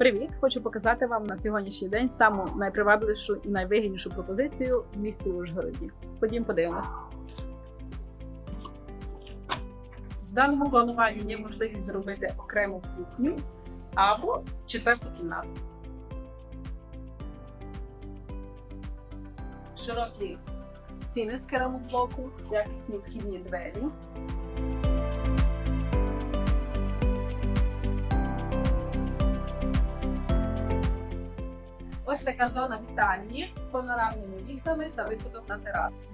Привіт! Хочу показати вам на сьогоднішній день саму найпривабливішу і найвигіднішу пропозицію в місті Ужгороді. Ходім подивимось. В даному плануванні є можливість зробити окрему кухню або четверту кімнату. Широкі стіни з керамоблоку, якісні вхідні двері. Ось така зона вітальні з панорамними вікнами та виходом на терасу.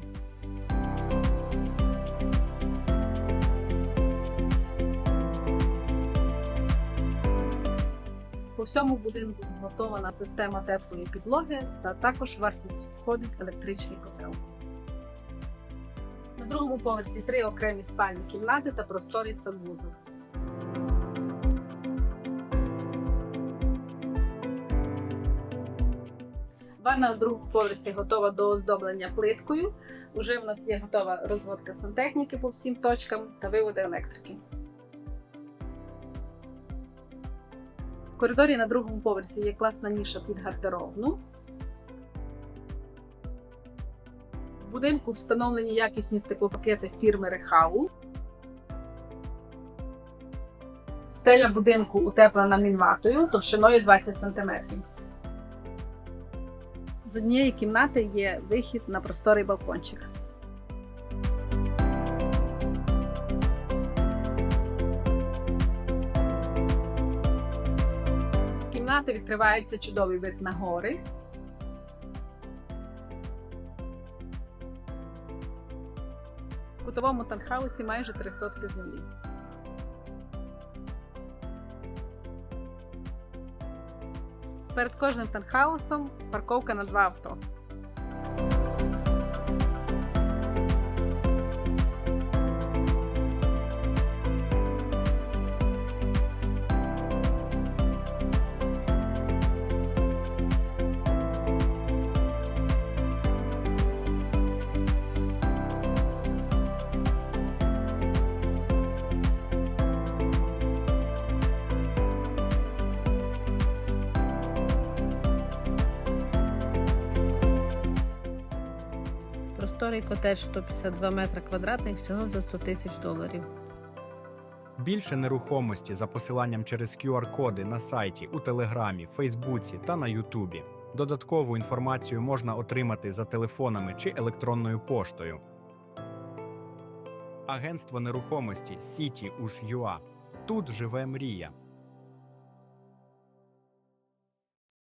По всьому будинку зготована система теплої підлоги та також вартість входить електричний котел. На другому поверсі три окремі спальні кімнати та просторий санвузол. Ванна на другому поверсі готова до оздоблення плиткою. Уже в нас є готова розводка сантехніки по всім точкам та виводи електрики. В коридорі на другому поверсі є класна ніша під гардеробну. В будинку встановлені якісні стеклопакети фірми Рехау. Стеля будинку утеплена мінватою товщиною 20 см. З однієї кімнати є вихід на просторий балкончик. З кімнати відкривається чудовий вид на гори. В кутовому танхаусі майже три сотки землі. Перед кожним танхаусом парковка на два авто. Просторий котедж 152 метри квадратних всього за 100 тисяч доларів. Більше нерухомості за посиланням через QR-коди на сайті, у Телеграмі, Фейсбуці та на Ютубі. Додаткову інформацію можна отримати за телефонами чи електронною поштою. Агентство нерухомості Уж.ЮА. Тут живе мрія.